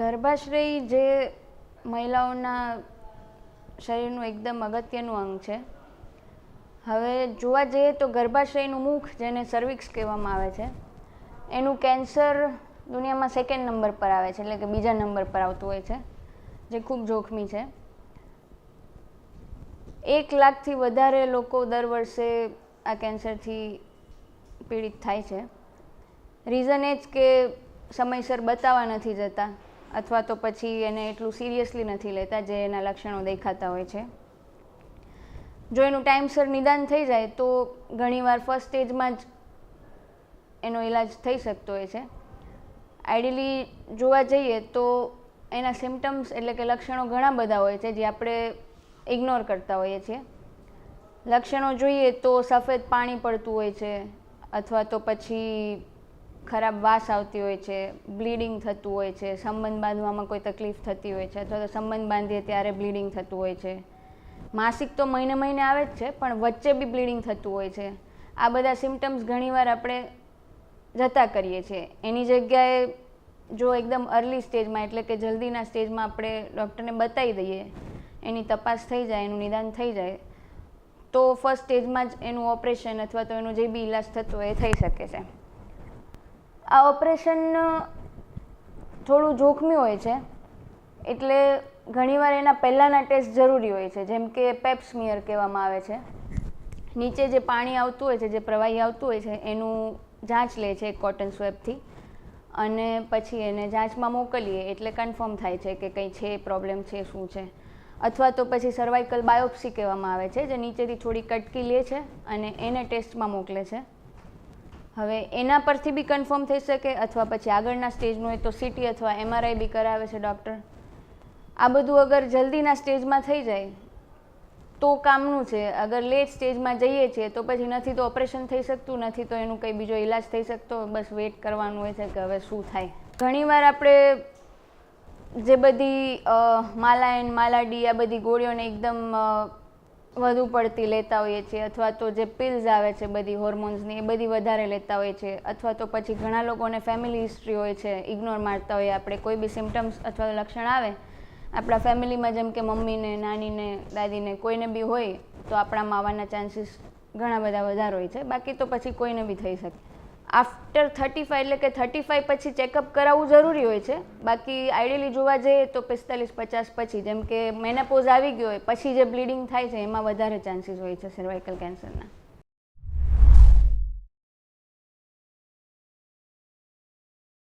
ગર્ભાશ્રય જે મહિલાઓના શરીરનું એકદમ અગત્યનું અંગ છે. હવે જોવા જઈએ તો ગર્ભાશયનું મુખ, જેને સર્વિક્સ કહેવામાં આવે છે, એનું કેન્સર દુનિયામાં સેકન્ડ નંબર પર આવે છે, એટલે કે બીજા નંબર પર આવતું હોય છે, જે ખૂબ જોખમી છે. એક લાખથી વધારે લોકો દર વર્ષે આ કેન્સરથી પીડિત થાય છે. રીઝન એ જ કે સમયસર બતાવવા નથી જતા. અથવા તો પછી એને એટલું સિરિયસલી નથી લેતા જે એના લક્ષણો દેખાતા હોય છે. જો એનું ટાઈમસર નિદાન થઈ જાય તો ઘણીવાર ફર્સ્ટ સ્ટેજમાં જ એનો ઈલાજ થઈ શકતો હોય છે. આઈડિયલી જોવા જઈએ તો એના સિમ્ટમ્સ એટલે કે લક્ષણો ઘણા બધા હોય છે જે આપણે ઇગ્નોર કરતા હોઈએ છીએ. લક્ષણો જોઈએ તો સફેદ પાણી પડતું હોય છે અથવા તો પછી ખરાબ વાસ આવતી હોય છે બ્લીડિંગ થતું હોય છે, સંબંધ બાંધવામાં કોઈ તકલીફ થતી હોય છે અથવા તો સંબંધ બાંધીએ ત્યારે બ્લીડિંગ થતું હોય છે. માસિક તો મહિને મહિને આવે જ છે, પણ વચ્ચે બી બ્લીડિંગ થતું હોય છે. આ બધા સિમ્ટમ્સ ઘણીવાર આપણે જતા કરીએ છીએ. એની જગ્યાએ જો એકદમ અર્લી સ્ટેજમાં એટલે કે જલ્દીના સ્ટેજમાં આપણે ડૉક્ટરને બતાવી દઈએ, એની તપાસ થઈ જાય, એનું નિદાન થઈ જાય, તો ફર્સ્ટ સ્ટેજમાં જ એનું ઓપરેશન અથવા તો એનો જે બી ઈલાજ થતો હોય એ થઈ શકે છે. આ ઓપરેશન થોડું જોખમી હોય છે. એટલે ઘણીવાર એના પહેલાંના ટેસ્ટ જરૂરી હોય છે, જેમ કે પેપ્સમિયર કહેવામાં આવે છે. નીચે જે પાણી આવતું હોય છે, જે પ્રવાહી આવતું હોય છે, એનું જાંચ લે છે કોટન સ્વેબથી અને પછી એને જાંચમાં મોકલીએ, એટલે કન્ફર્મ થાય છે કે કંઈ છે પ્રોબ્લેમ છે, શું છે. અથવા તો પછી સર્વાઇકલ બાયોપ્સી કહેવામાં આવે છે, જે નીચેથી થોડી કટકી લે છે અને એને ટેસ્ટમાં મોકલે છે. હવે એના પરથી બી કન્ફર્મ થઈ શકે અથવા પછી આગળના સ્ટેજનું હોય તો સીટી અથવા એમઆરઆઈ બી કરાવે છે ડૉક્ટર આ બધું અગર જલ્દીના સ્ટેજમાં થઈ જાય, તો કામનું છે. અગર લેટ સ્ટેજમાં જઈએ છીએ, તો પછી નથી તો ઓપરેશન થઈ શકતું, નથી તો એનું કંઈ બીજો ઈલાજ થઈ શકતો. બસ વેઇટ કરવાનું હોય છે કે હવે શું થાય. ઘણીવાર આપણે જે બધી માલા એન્ડ માલાડી આ બધી ગોળીઓને એકદમ વધુ પડતી લેતા હોઈએ છીએ અથવા તો જે પિલ્સ આવે છે, બધી હોર્મોન્સની એ બધી વધારે લેતા હોઈએ છીએ અથવા તો પછી ઘણા લોકોને ફેમિલી હિસ્ટ્રી હોય છે ઇગ્નોર મારતા હોઈએ, આપણે કોઈ બી સિમ્ટમ્સ અથવા લક્ષણ આવે, આપણા ફેમિલીમાં જેમ કે મમ્મીને, નાનીને, દાદીને કોઈને બી હોય, તો આપણામાં આવવાના ચાન્સીસ ઘણા બધા વધારે હોય છે, બાકી તો પછી કોઈને બી થઈ શકે. આફ્ટર થર્ટી ફાઈવ એટલે કે થર્ટી ફાઈવ પછી ચેકઅપ કરાવવું જરૂરી હોય છે. બાકી આઈડિયલી જોવા જઈએ તો પિસ્તાલીસ, પચાસ પછી, જેમ કે મેનેપોઝ આવી ગયો હોય, પછી જે બ્લીડિંગ થાય છે, એમાં વધારે ચાન્સીસ હોય છે સર્વાઇકલ કેન્સરના